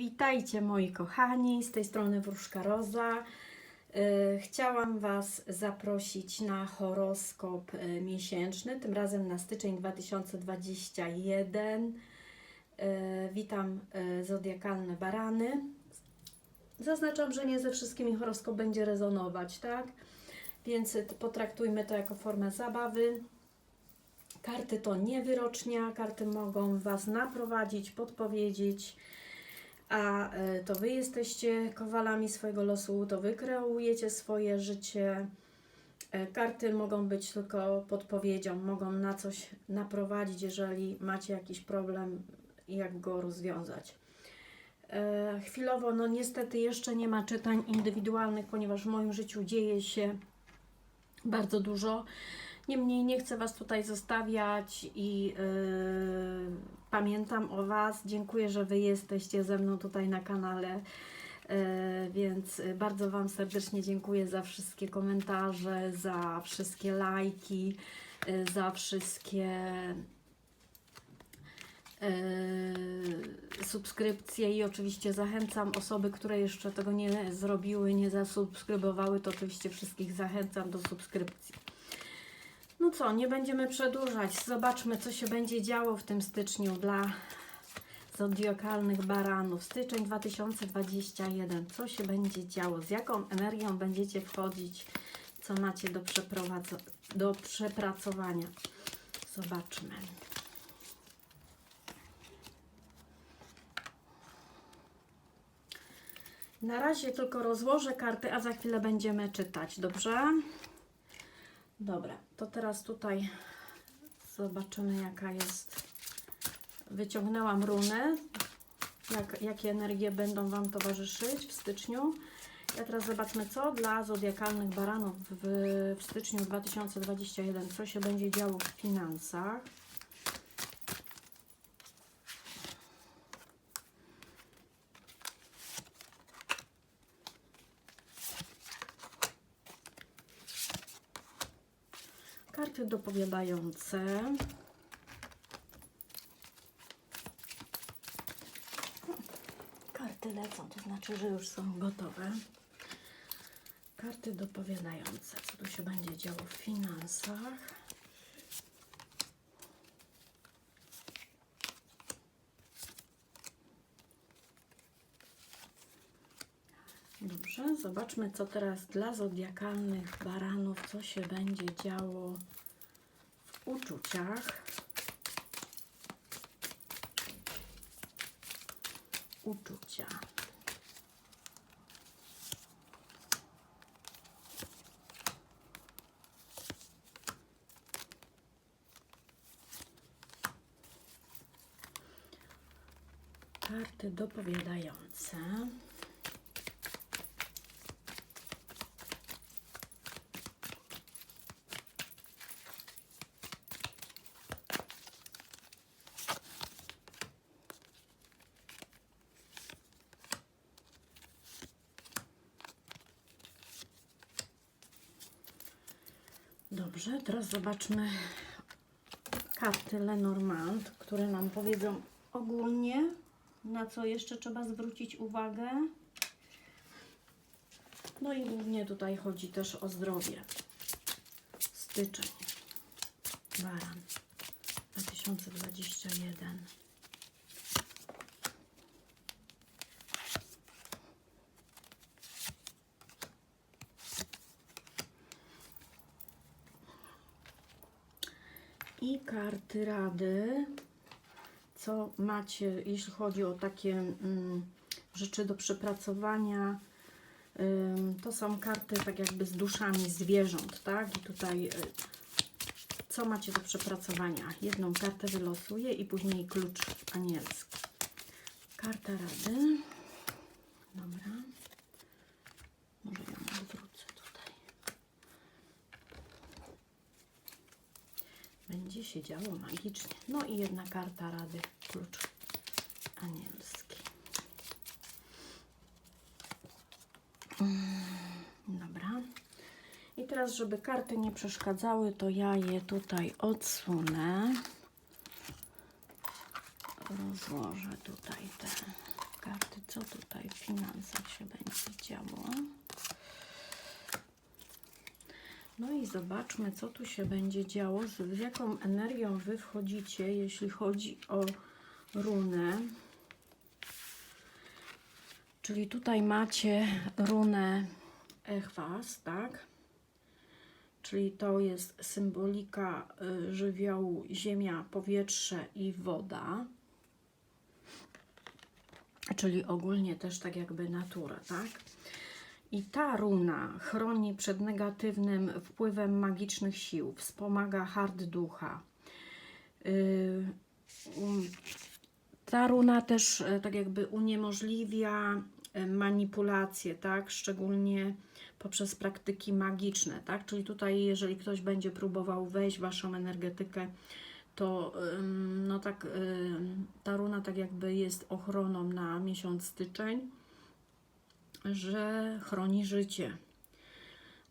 Witajcie moi kochani, z tej strony Wróżka Roza. E, Chciałam Was zaprosić na horoskop e, miesięczny, tym razem na styczeń 2021. E, Witam zodiakalne barany. Zaznaczam, że nie ze wszystkimi horoskop będzie rezonować, tak? Więc potraktujmy to jako formę zabawy. Karty to nie wyrocznia, karty mogą Was naprowadzić, podpowiedzieć, a e, to Wy jesteście kowalami swojego losu, to Wy kreujecie swoje życie. E, Karty mogą być tylko podpowiedzią, mogą na coś naprowadzić, jeżeli macie jakiś problem, jak go rozwiązać. E, Chwilowo, no niestety jeszcze nie ma czytań indywidualnych, ponieważ w moim życiu dzieje się bardzo dużo. Niemniej nie chcę Was tutaj zostawiać i yy, pamiętam o Was. Dziękuję, że Wy jesteście ze mną tutaj na kanale. Yy, więc bardzo Wam serdecznie dziękuję za wszystkie komentarze, za wszystkie lajki, yy, za wszystkie subskrypcje i oczywiście zachęcam osoby, które jeszcze tego nie zrobiły, nie zasubskrybowały, to oczywiście wszystkich zachęcam do subskrypcji. No co, nie będziemy przedłużać. Zobaczmy, co się będzie działo w tym styczniu dla zodiakalnych baranów. Styczeń 2021. Co się będzie działo? Z jaką energią będziecie wchodzić? Co macie do, do przepracowania? Zobaczmy. Na razie tylko rozłożę karty, a za chwilę będziemy czytać, dobrze? Dobra, to teraz tutaj zobaczymy jaka jest. Wyciągnęłam runę, jak, jakie energie będą Wam towarzyszyć w styczniu. Ja teraz zobaczmy, co dla zodiakalnych baranów w, w styczniu 2021, co się będzie działo w finansach. Karty dopowiadające. Karty lecą, to znaczy, że już są gotowe. Karty dopowiadające, co tu się będzie działo w finansach. Dobrze, zobaczmy, co teraz dla zodiakalnych baranów, co się będzie działo uczuciach. Uczucia. Karty dopowiadające. Dobrze, teraz zobaczmy karty Lenormand, które nam powiedzą ogólnie, na co jeszcze trzeba zwrócić uwagę. No i głównie tutaj chodzi też o zdrowie. Styczeń, Baran, 2021. I karty rady, co macie, jeśli chodzi o takie mm, rzeczy do przepracowania. Ym, to są karty tak jakby z duszami zwierząt, tak? I tutaj y, co macie do przepracowania? Jedną kartę wylosuję i później klucz anielski. Karta rady. Dobra. Może ją odwrócę tutaj. Będzie się działo magicznie. No i jedna karta rady, klucz anielski. Mm, Dobra. I teraz, żeby karty nie przeszkadzały, to ja je tutaj odsunę. Rozłożę tutaj te karty co tutaj w finansach się będzie działo. No i zobaczmy, co tu się będzie działo, z jaką energią Wy wchodzicie, jeśli chodzi o runę. Czyli tutaj macie runę Echwas, tak? Czyli to jest symbolika y, żywiołu ziemia, powietrze i woda. Czyli ogólnie też tak jakby natura, tak? I ta runa chroni przed negatywnym wpływem magicznych sił, wspomaga hard ducha. Um, ta runa też e, tak jakby uniemożliwia e, manipulacje, tak? Szczególnie poprzez praktyki magiczne, tak? Czyli tutaj, jeżeli ktoś będzie próbował wejść w waszą energetykę, to no tak, ta runa tak jakby jest ochroną na miesiąc styczeń, że chroni życie.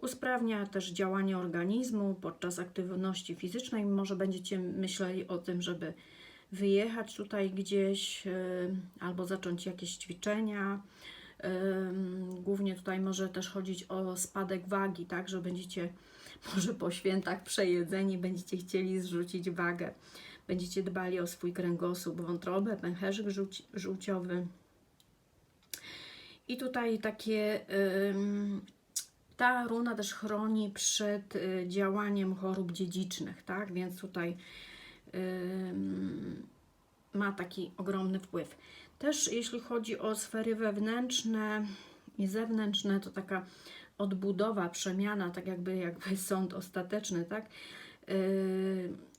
Usprawnia też działanie organizmu podczas aktywności fizycznej. Może będziecie myśleli o tym, żeby wyjechać tutaj gdzieś y, albo zacząć jakieś ćwiczenia. Ym, Głównie tutaj może też chodzić o spadek wagi, tak, że będziecie może po świętach przejedzeni, będziecie chcieli zrzucić wagę. Będziecie dbali o swój kręgosłup, wątrobę, pęcherzyk żółci- żółciowy. I tutaj takie ta runa też chroni przed y, działaniem chorób dziedzicznych, tak? Więc tutaj ma taki ogromny wpływ. Też jeśli chodzi o sfery wewnętrzne i zewnętrzne, to taka odbudowa, przemiana, tak jakby, jakby sąd ostateczny, tak?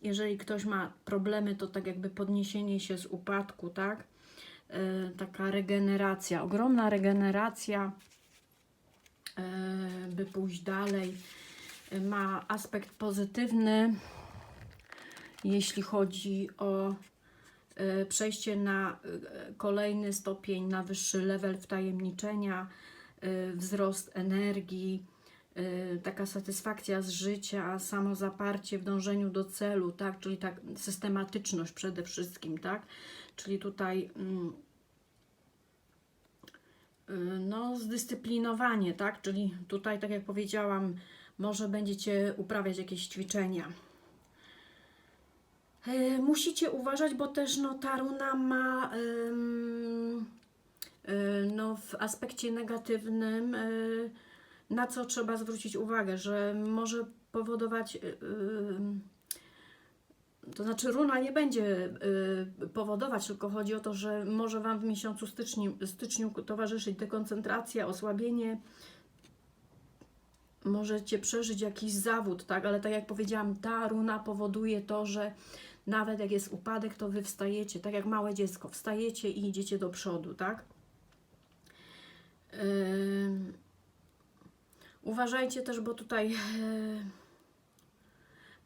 Jeżeli ktoś ma problemy, to tak jakby podniesienie się z upadku, tak? Yy, Taka regeneracja, ogromna regeneracja, yy, by pójść dalej. Yy, Ma aspekt pozytywny, jeśli chodzi o przejście na kolejny stopień, na wyższy level wtajemniczenia, wzrost energii, taka satysfakcja z życia, samozaparcie w dążeniu do celu, tak? Czyli tak systematyczność przede wszystkim, tak? Czyli tutaj mm, y, no, zdyscyplinowanie, tak? Czyli tutaj, tak jak powiedziałam, może będziecie uprawiać jakieś ćwiczenia. E, Musicie uważać, bo też no, ta runa ma y, no, w aspekcie negatywnym, y, na co trzeba zwrócić uwagę, że może powodować, y, y, to znaczy runa nie będzie y, powodować, tylko chodzi o to, że może Wam w miesiącu styczniu, styczniu towarzyszyć dekoncentracja, osłabienie, możecie przeżyć jakiś zawód, tak? Ale tak jak powiedziałam, ta runa powoduje to, że nawet jak jest upadek, to wy wstajecie, tak jak małe dziecko, wstajecie i idziecie do przodu, tak? Ym, Uważajcie też, bo tutaj e,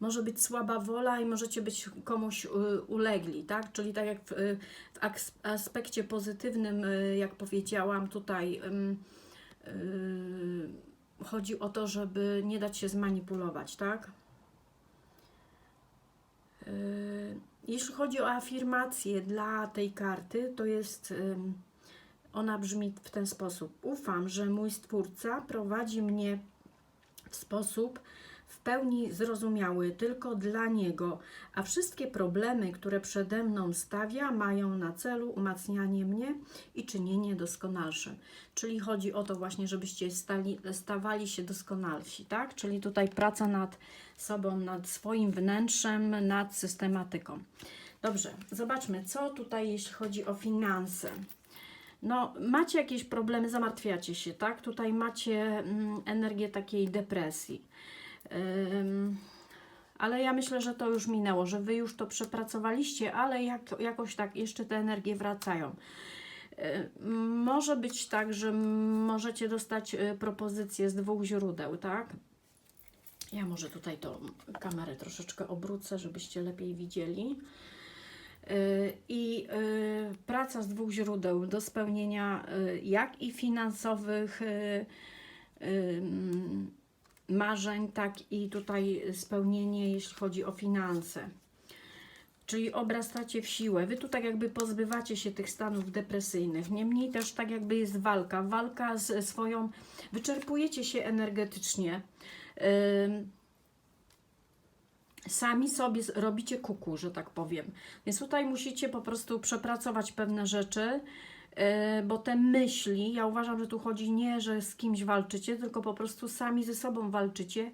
może być słaba wola i możecie być komuś y, ulegli, tak? Czyli tak jak w, y, w aspekcie pozytywnym, y, jak powiedziałam, tutaj ym, y, chodzi o to, żeby nie dać się zmanipulować, tak? Y, Jeśli chodzi o afirmację dla tej karty, to jest ym, ona brzmi w ten sposób: Ufam, że mój Stwórca prowadzi mnie w sposób w pełni zrozumiały tylko dla Niego, a wszystkie problemy, które przede mną stawia, mają na celu umacnianie mnie i czynienie doskonalszym. Czyli chodzi o to właśnie, żebyście stali, stawali się doskonalsi, tak? Czyli tutaj praca nad sobą, nad swoim wnętrzem, nad systematyką. Dobrze, zobaczmy, co tutaj, jeśli chodzi o finanse. No, macie jakieś problemy, zamartwiacie się, tak? Tutaj macie mm, energię takiej depresji. Ale ja myślę, że to już minęło, że Wy już to przepracowaliście, ale jak, jakoś tak jeszcze te energie wracają. Może być tak, że możecie dostać y, propozycję z dwóch źródeł, tak? Ja może tutaj tą kamerę troszeczkę obrócę, żebyście lepiej widzieli. Y, I y, praca z dwóch źródeł do spełnienia jak i finansowych marzeń, tak i tutaj spełnienie, jeśli chodzi o finanse. czyli obrastacie w siłę. Wy tu tak jakby pozbywacie się tych stanów depresyjnych. Niemniej też tak jakby jest walka. Walka z swoją, wyczerpujecie się energetycznie. Sami sobie robicie kuku, że tak powiem. Więc tutaj musicie po prostu przepracować pewne rzeczy, bo te myśli, ja uważam, że tu chodzi nie, że z kimś walczycie, tylko po prostu sami ze sobą walczycie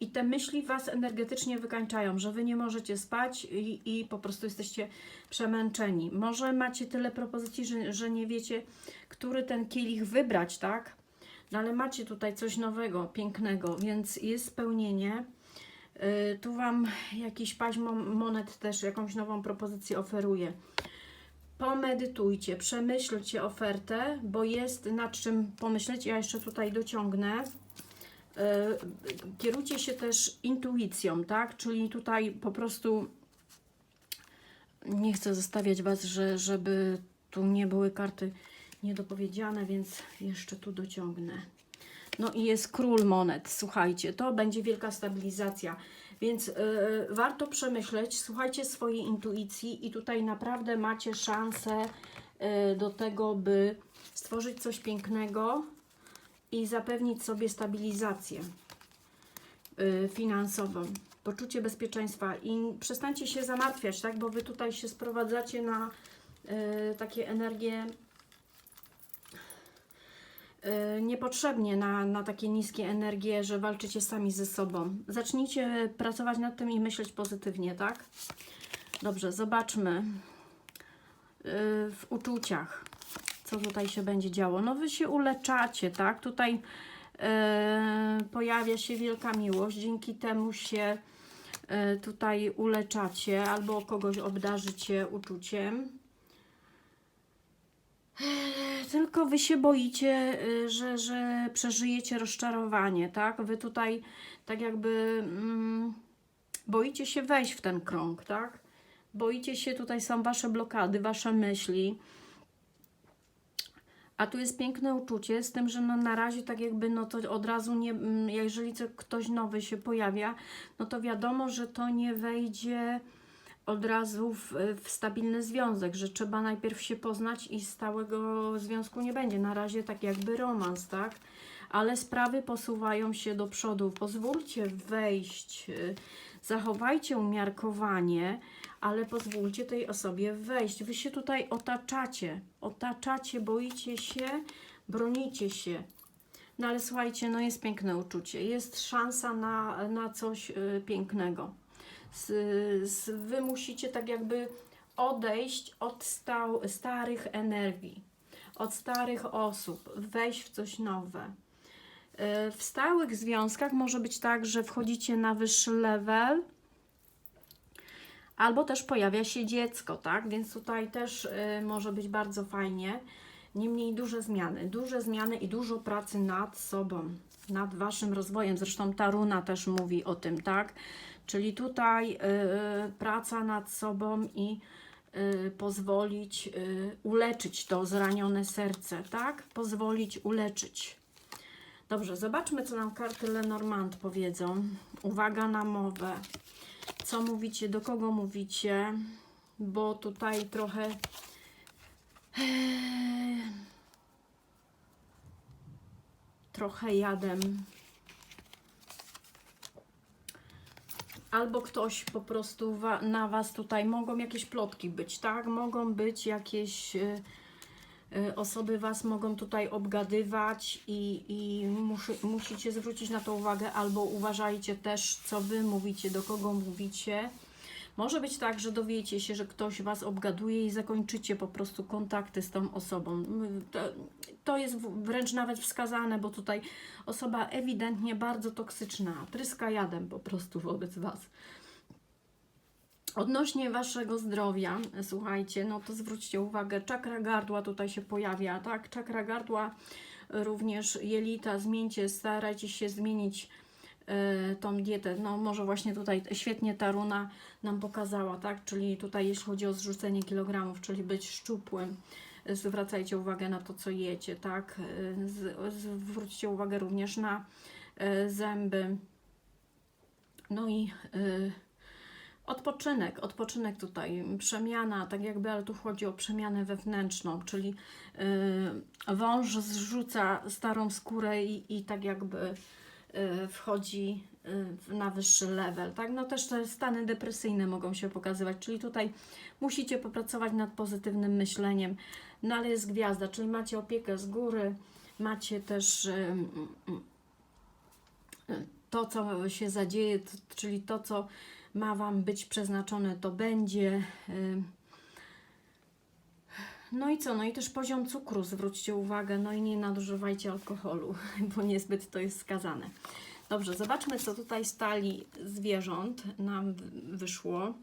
i te myśli Was energetycznie wykańczają, że Wy nie możecie spać i, i po prostu jesteście przemęczeni. Może macie tyle propozycji, że, że nie wiecie, który ten kielich wybrać, tak? No ale macie tutaj coś nowego, pięknego, więc jest spełnienie. Yy, tu Wam jakiś paźmo monet też jakąś nową propozycję oferuje. Pomedytujcie, przemyślcie ofertę, bo jest nad czym pomyśleć. Ja jeszcze tutaj dociągnę. Yy, Kierujcie się też intuicją, tak? Czyli tutaj po prostu nie chcę zostawiać Was, że, żeby tu nie były karty niedopowiedziane, więc jeszcze tu dociągnę. No i jest król monet. Słuchajcie, to będzie wielka stabilizacja. Więc yy, warto przemyśleć, słuchajcie swojej intuicji i tutaj naprawdę macie szansę yy, do tego, by stworzyć coś pięknego i zapewnić sobie stabilizację yy, finansową, poczucie bezpieczeństwa i przestańcie się zamartwiać, tak? Bo wy tutaj się sprowadzacie na yy, takie energie y, niepotrzebnie na, na takie niskie energie, że walczycie sami ze sobą. Zacznijcie pracować nad tym i myśleć pozytywnie, tak? Dobrze, zobaczmy y, w uczuciach, co tutaj się będzie działo. No wy się uleczacie, tak? Tutaj y, pojawia się wielka miłość, dzięki temu się y, tutaj uleczacie albo kogoś obdarzycie uczuciem. Tylko wy się boicie, y, że, że przeżyjecie rozczarowanie, tak? Wy tutaj tak jakby mm, boicie się wejść w ten krąg, tak? Boicie się, tutaj są wasze blokady, wasze myśli. A tu jest piękne uczucie z tym, że no na razie tak jakby no to od razu nie, mm, jeżeli ktoś nowy się pojawia, no to wiadomo, że to nie wejdzie od razu w, w stabilny związek, że trzeba najpierw się poznać i stałego związku nie będzie. Na razie tak jakby romans, tak? Ale sprawy posuwają się do przodu. Pozwólcie wejść, y, zachowajcie umiarkowanie, ale pozwólcie tej osobie wejść. Wy się tutaj otaczacie, otaczacie, boicie się, bronicie się. No ale słuchajcie, no jest piękne uczucie, jest szansa na, na coś y, pięknego z, z, wy musicie tak jakby odejść od stał, starych energii, od starych osób, wejść w coś nowe. Y, W stałych związkach może być tak, że wchodzicie na wyższy level, albo też pojawia się dziecko, tak? Więc tutaj też y, może być bardzo fajnie. Niemniej duże zmiany, duże zmiany i dużo pracy nad sobą, nad waszym rozwojem. Zresztą ta runa też mówi o tym, tak? Czyli tutaj y, praca nad sobą i y, pozwolić y, uleczyć to zranione serce, tak? Pozwolić uleczyć. Dobrze, zobaczmy, co nam karty Lenormand powiedzą. Uwaga na mowę. Co mówicie, do kogo mówicie, bo tutaj trochę. Trochę jadem. Albo ktoś po prostu wa- na Was tutaj mogą jakieś plotki być, tak? Mogą być jakieś y, y, osoby Was mogą tutaj obgadywać i, i muszy, musicie zwrócić na to uwagę, albo uważajcie też, co Wy mówicie, do kogo mówicie. Może być tak, że dowiecie się, że ktoś Was obgaduje i zakończycie po prostu kontakty z tą osobą. To, to jest wręcz nawet wskazane, bo tutaj osoba ewidentnie bardzo toksyczna, tryska jadem po prostu wobec Was. Odnośnie Waszego zdrowia, słuchajcie, no to zwróćcie uwagę, czakra gardła tutaj się pojawia, tak? Czakra gardła, również jelita, zmieńcie, starajcie się zmienić tą dietę. No może właśnie tutaj świetnie ta runa nam pokazała, tak? Czyli tutaj jeśli chodzi o zrzucenie kilogramów, czyli być szczupłym, e, zwracajcie uwagę na to, co jecie, tak? Z, zwróćcie uwagę również na zęby. No i odpoczynek, odpoczynek tutaj, przemiana, tak jakby, ale tu chodzi o przemianę wewnętrzną, czyli y, wąż zrzuca starą skórę i, i tak jakby y, wchodzi y, na wyższy level, tak? No też te stany depresyjne mogą się pokazywać, czyli tutaj musicie popracować nad pozytywnym myśleniem, no ale jest gwiazda, czyli macie opiekę z góry, macie też y, y, y, to, co się zadzieje, czyli to, co ma Wam być przeznaczone, to będzie. No i co? No i też poziom cukru, zwróćcie uwagę, no i nie nadużywajcie alkoholu, bo niezbyt to jest skazane. Dobrze, zobaczmy, co tutaj stali zwierząt nam wyszło.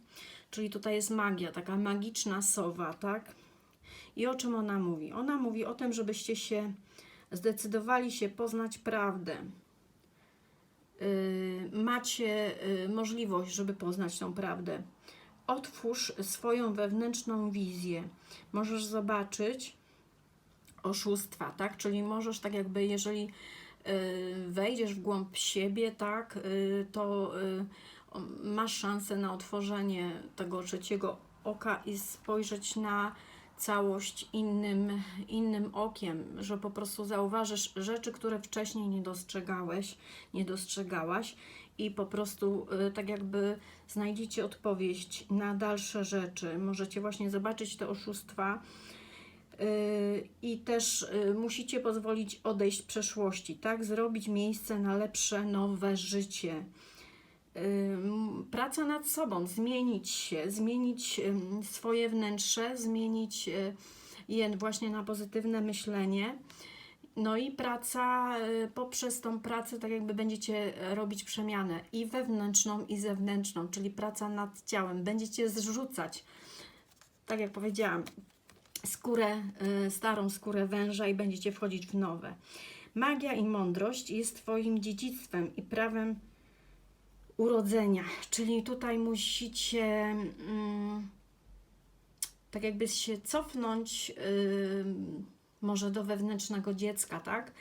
Czyli tutaj jest magia, taka magiczna sowa, tak? I o czym ona mówi? Ona mówi o tym, żebyście się zdecydowali się poznać prawdę. Yy, macie yy, możliwość, żeby poznać tą prawdę. Otwórz swoją wewnętrzną wizję. Możesz zobaczyć oszustwa, tak? Czyli możesz tak jakby, jeżeli yy, wejdziesz w głąb siebie, tak, yy, to o- masz szansę na otworzenie tego trzeciego oka i spojrzeć na całość innym, innym okiem, że po prostu zauważysz rzeczy, które wcześniej nie dostrzegałeś, nie dostrzegałaś i po prostu y, tak jakby znajdziecie odpowiedź na dalsze rzeczy. Możecie właśnie zobaczyć te oszustwa y, i też y, musicie pozwolić odejść przeszłości, tak? Zrobić miejsce na lepsze, nowe życie. Praca nad sobą, zmienić się, zmienić swoje wnętrze, zmienić je właśnie na pozytywne myślenie. No i praca, y, poprzez tą pracę, tak jakby będziecie robić przemianę i wewnętrzną, i zewnętrzną, czyli praca nad ciałem. Będziecie zrzucać, tak jak powiedziałam, skórę, y, starą skórę węża i będziecie wchodzić w nowe. Magia i mądrość jest Twoim dziedzictwem i prawem urodzenia, czyli tutaj musicie mm, tak jakby się cofnąć ym, może do wewnętrznego dziecka, tak?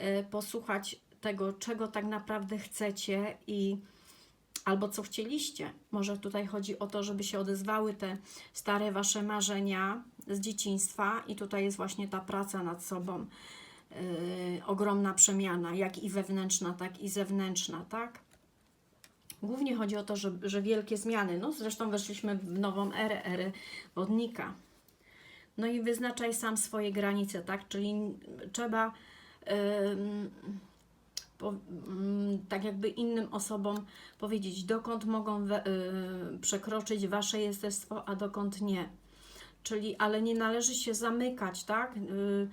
Y, posłuchać tego, czego tak naprawdę chcecie i albo co chcieliście. Może tutaj chodzi o to, żeby się odezwały te stare wasze marzenia z dzieciństwa i tutaj jest właśnie ta praca nad sobą. Yy, ogromna przemiana, jak i wewnętrzna, tak i zewnętrzna, tak? Głównie chodzi o to, że, że wielkie zmiany. No zresztą weszliśmy w nową erę, erę wodnika. No i wyznaczaj sam swoje granice, tak? Czyli trzeba ym, tak jakby innym osobom powiedzieć, dokąd mogą we, y, przekroczyć wasze jestestwo, a dokąd nie. Czyli, ale nie należy się zamykać, tak? Y,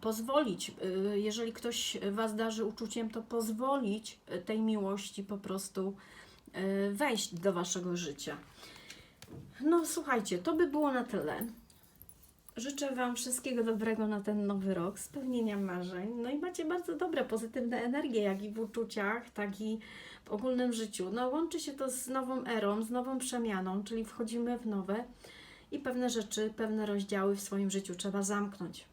pozwolić, y, jeżeli ktoś Was darzy uczuciem, to pozwolić tej miłości po prostu wejść do Waszego życia. No słuchajcie, to by było na tyle. Życzę Wam wszystkiego dobrego na ten nowy rok, spełnienia marzeń. No i macie bardzo dobre, pozytywne energie, jak i w uczuciach, tak i w ogólnym życiu. No łączy się to z nową erą, z nową przemianą, czyli wchodzimy w nowe i pewne rzeczy, pewne rozdziały w swoim życiu trzeba zamknąć.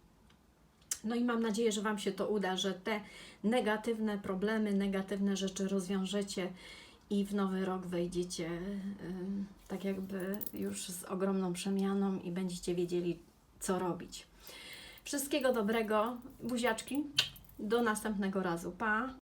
No i mam nadzieję, że Wam się to uda, że te negatywne problemy, negatywne rzeczy rozwiążecie i w nowy rok wejdziecie tak jakby już z ogromną przemianą i będziecie wiedzieli, co robić. Wszystkiego dobrego, buziaczki, do następnego razu. Pa!